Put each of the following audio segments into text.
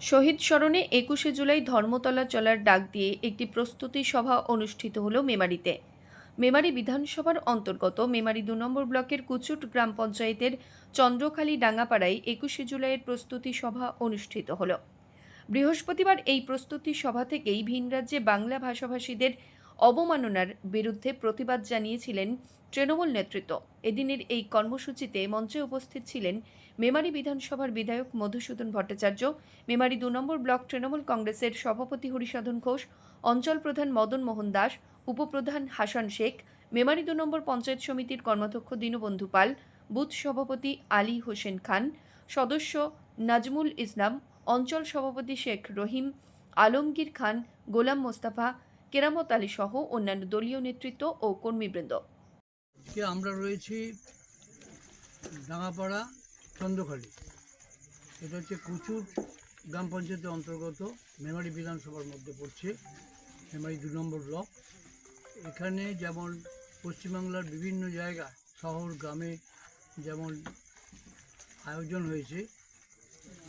শহীদ স্মরণে একুশে জুলাই ধর্মতলা চলার ডাক দিয়ে একটি প্রস্তুতি সভা অনুষ্ঠিত হল মেমারিতে। মেমারি বিধানসভার অন্তর্গত মেমারি দু নম্বর ব্লকের কুচুট গ্রাম পঞ্চায়েতের চন্দ্রখালী ডাঙ্গাপাড়ায় একুশে জুলাইয়ের প্রস্তুতি সভা অনুষ্ঠিত হল। বৃহস্পতিবার এই প্রস্তুতি সভা থেকেই ভিন রাজ্যে বাংলা ভাষাভাষীদের অবমাননার বিরুদ্ধে প্রতিবাদ জানিয়েছিলেন তৃণমূল নেতৃত্ব। এদিনের এই কর্মসূচিতে মঞ্চে উপস্থিত ছিলেন মেমারি বিধানসভার বিধায়ক মধুসূদন ভট্টাচার্য, মেমারি দু নম্বর ব্লক তৃণমূল কংগ্রেসের সভাপতি হরিসাধন ঘোষ, অঞ্চল প্রধান মদন মোহন দাস, উপপ্রধান হাসান শেখ, মেমারি দু নম্বর পঞ্চায়েত সমিতির কর্মাধ্যক্ষ দীনবন্ধু পাল, বুথ সভাপতি আলী হোসেন খান, সদস্য নাজমুল ইসলাম, অঞ্চল সভাপতি শেখ রহিম, আলমগীর খান, গোলাম মোস্তাফা কেরামত আলী সহ অন্যান্য দলীয় নেতৃত্ব ও কর্মীবৃন্দ। আমরা রয়েছি ডাঙাপাড়া চন্দ্রখালী। এটা হচ্ছে কুচুর গ্রাম পঞ্চায়েতের অন্তর্গত মেমারি বিধানসভার মধ্যে পড়ছে, মেমারি দু নম্বর ব্লক। এখানে যেমন পশ্চিমবাংলার বিভিন্ন জায়গায় শহর, গ্রামে যেমন আয়োজন হয়েছে,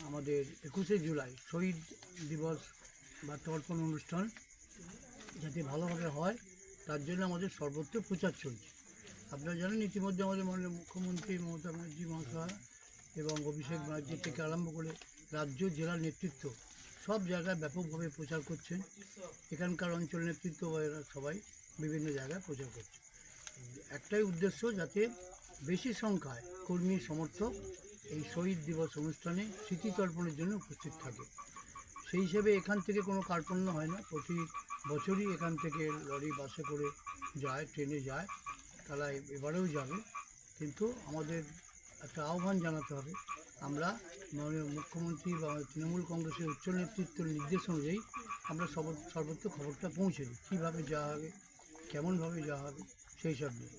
আমাদের একুশে জুলাই শহীদ দিবস বা তর্পণ অনুষ্ঠান যাতে ভালোভাবে হয়, তার জন্য আমাদের সর্বত্র প্রচার চলছে। আপনারা জানেন, ইতিমধ্যে আমাদের মাননীয় মুখ্যমন্ত্রী মমতা ব্যানার্জি মহাশয় এবং অভিষেক ব্যানার্জি থেকে আরম্ভ করে রাজ্য, জেলার নেতৃত্ব সব জায়গায় ব্যাপকভাবে প্রচার করছেন। এখানকার অঞ্চল নেতৃত্ব সবাই বিভিন্ন জায়গায় প্রচার করছে একটাই উদ্দেশ্য, যাতে বেশি সংখ্যায় কর্মী সমর্থক এই শহীদ দিবস অনুষ্ঠানে স্মৃতিতর্পণের জন্য উপস্থিত থাকে। সেই হিসেবে এখান থেকে কোনো কার্পণ্য হয় না। প্রতি বছরই এখান থেকে লরি, বাসে করে যায়, ট্রেনে যায়, তারা এবারেও যাবে। কিন্তু আমাদের একটা আহ্বান জানাতে হবে, আমরা মাননীয় মুখ্যমন্ত্রী বা তৃণমূল কংগ্রেসের উচ্চ নেতৃত্বের নির্দেশ অনুযায়ী আমরা সব- সর্বত্র খবরটা পৌঁছে দিই, কীভাবে যাওয়া হবে, কেমনভাবে যাওয়া হবে, সেই সব নিয়ে।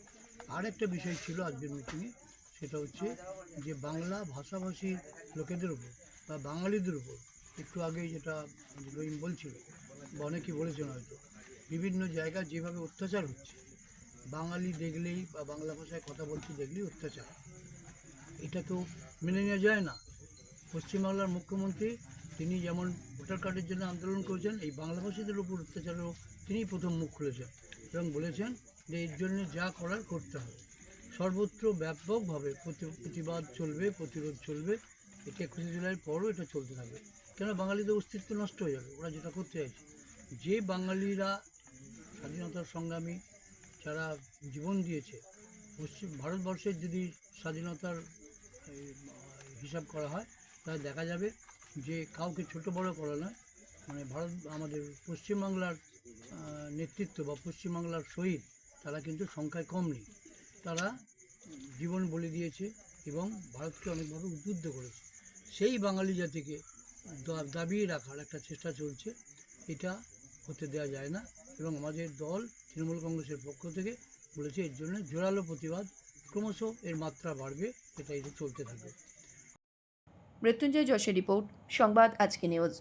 আর একটা বিষয় ছিল আজকের মিটিংয়ে সেটা হচ্ছে যে বাংলা ভাষাভাষী লোকেদের উপর বা বাঙালিদের উপর, একটু আগে যেটা রহিম বলছিল বা অনেকেই বলেছেন হয়তো? বিভিন্ন জায়গায় যেভাবে অত্যাচার হচ্ছে, বাঙালি দেখলেই বা বাংলা ভাষায় কথা বলতে দেখলেই অত্যাচার। এটা তো মেনে নেওয়া যায় না। পশ্চিমবাংলার মুখ্যমন্ত্রী, তিনি যেমন ভোটার কার্ডের জন্য আন্দোলন করেছেন, এই বাংলা ভাষীদের উপর অত্যাচারও তিনিই প্রথম মুখ খুলেছেন এবং বলেছেন যে এর জন্য যা করার করতে হবে। সর্বত্র ব্যাপকভাবে প্রতি- প্রতিবাদ চলবে, প্রতিরোধ চলবে। এটা একুশে জুলাইয়ের পরও এটা চলতে থাকবে। কেন বাঙালিদের অস্তিত্ব নষ্ট হয়ে যাবে, ওরা যেটা করতে চাইছে। যে বাঙালিরা স্বাধীনতার সংগ্রামী যারা জীবন দিয়েছে, পশ্চিম ভারতবর্ষের যদি স্বাধীনতার হিসাব করা হয়, তাহলে দেখা যাবে যে কাউকে ছোট বড় করা নয়। মানে ভারত, আমাদের পশ্চিমবাংলার নেতৃত্ব বা পশ্চিমবাংলার শহীদ, তারা কিন্তু সংখ্যায় কম নেই। তারা জীবন বলে দিয়েছে এবং ভারতকে অনেকভাবে উদ্বুদ্ধ করেছে। সেই বাঙালি জাতিকে দাবিয়ে রাখার একটা চেষ্টা চলছে। এটা হতে দেওয়া যায় না এবং আমাদের দল তৃণমূল কংগ্রেসের পক্ষ থেকে বলেছে এর জন্য জোরালো প্রতিবাদ। ক্রমশ এর মাত্রা বাড়বে এটা চলতে থাকবে। মৃত্যুঞ্জয় যশের রিপোর্ট, সংবাদ আজকে নিউজ।